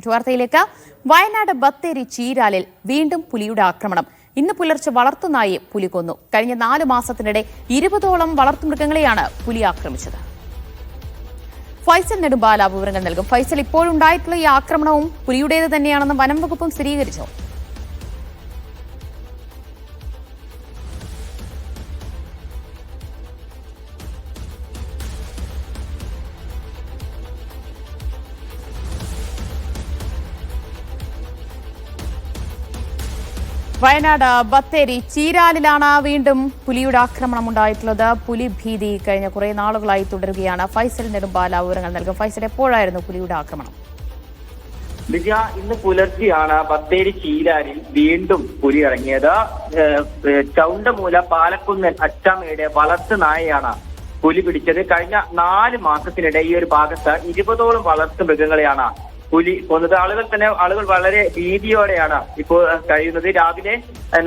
മറ്റു വയനാട് ബത്തേരി ചീരാലിൽ വീണ്ടും പുലിയുടെ ആക്രമണം. ഇന്ന് പുലർച്ചെ വളർത്തുനായെ പുലി കൊന്നു. കഴിഞ്ഞ നാല് മാസത്തിനിടെ ഇരുപതോളം വളർത്തുമൃഗങ്ങളെയാണ് പുലി ആക്രമിച്ചത്. ഫൈസൽ നെടുമ്പാല വിവരങ്ങൾ നൽകും. ഫൈസൽ ഇപ്പോഴുണ്ടായിട്ടുള്ള ഈ ആക്രമണവും പുലിയുടേത് തന്നെയാണെന്ന് വനം വകുപ്പും സ്ഥിരീകരിച്ചോ. വയനാട് ബത്തേരി ചീരാലിലാണ് വീണ്ടും പുലിയുടെ ആക്രമണം ഉണ്ടായിട്ടുള്ളത് പുലി ഭീതി കഴിഞ്ഞ കുറെ നാളുകളായി തുടരുകയാണ്. ഫൈസൽ നെടുമ്പാല വിവരങ്ങൾ നൽകും. ഫൈസൽ എപ്പോഴായിരുന്നു പുലിയുടെ ആക്രമണം? ദിവ്യ ഇന്ന് പുലർച്ചെയാണ് ബത്തേരി ചീരാലിൽ വീണ്ടും പുലി ഇറങ്ങിയത്. ചൗണ്ടമൂല പാലക്കുന്നൻ അച്ചാമയുടെ വളർത്തു നായയാണ് പുലി പിടിച്ചത്. കഴിഞ്ഞ നാല് മാസത്തിനിടെ ഈ ഒരു ഭാഗത്ത് ഇരുപതോളം വളർത്തു മൃഗങ്ങളെയാണ് പുലി കൊന്നത് ആളുകൾ തന്നെ ആളുകൾ വളരെ ഭീതിയോടെയാണ് ഇപ്പോൾ കഴിയുന്നത്. രാവിലെ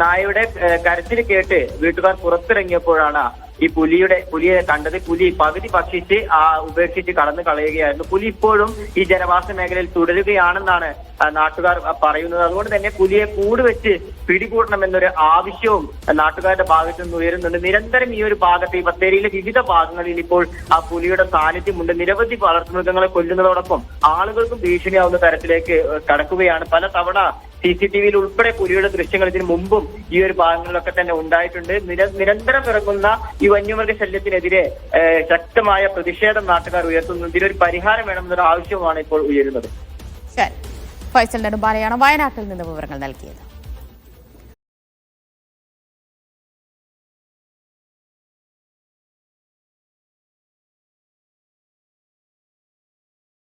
നായയുടെ കരച്ചിൽ കേട്ട് വീട്ടുകാർ പുറത്തിറങ്ങിയപ്പോഴാണ് ഈ പുലിയുടെ പുലിയെ കണ്ടത് പുലി പകുതി ഭക്ഷിച്ച് ആ ഉപേക്ഷിച്ച് കടന്നു കളയുകയായിരുന്നു. പുലി ഇപ്പോഴും ഈ ജനവാസ മേഖലയിൽ തുടരുകയാണെന്നാണ് നാട്ടുകാർ പറയുന്നത്. അതുകൊണ്ട് തന്നെ പുലിയെ കൂട് വെച്ച് പിടികൂടണമെന്നൊരു ആവശ്യവും നാട്ടുകാരുടെ ഭാഗത്ത് നിന്ന് ഉയരുന്നുണ്ട്. നിരന്തരം ഈ ഒരു ഭാഗത്ത് ഈ ബത്തേരിയിലെ വിവിധ ഭാഗങ്ങളിൽ ഇപ്പോൾ ആ പുലിയുടെ സാന്നിധ്യമുണ്ട്. നിരവധി വളർത്തുമൃഗങ്ങളെ കൊല്ലുന്നതോടൊപ്പം ആളുകൾക്കും ഭീഷണിയാവുന്ന തരത്തിലേക്ക് കടക്കുകയാണ്. പല തവണ സി സി ടി വിയിൽ ഉൾപ്പെടെ പുലിയുടെ ദൃശ്യങ്ങൾ ഇതിനു മുമ്പും ഈ ഒരു ഭാഗങ്ങളിലൊക്കെ തന്നെ ഉണ്ടായിട്ടുണ്ട്. നിര നിരന്തരം ഇറങ്ങുന്ന ഈ വന്യമൃഗ ശല്യത്തിനെതിരെ ശക്തമായ പ്രതിഷേധം നാട്ടുകാർ ഉയർത്തുന്നു. ഇതിനൊരു പരിഹാരം വേണമെന്നൊരു ആവശ്യമാണ് ഇപ്പോൾ ഉയരുന്നത്. ഫൈസൽ നെടുമ്പാലയാണ് വയനാട്ടിൽ നിന്ന് വിവരങ്ങൾ നൽകിയത്.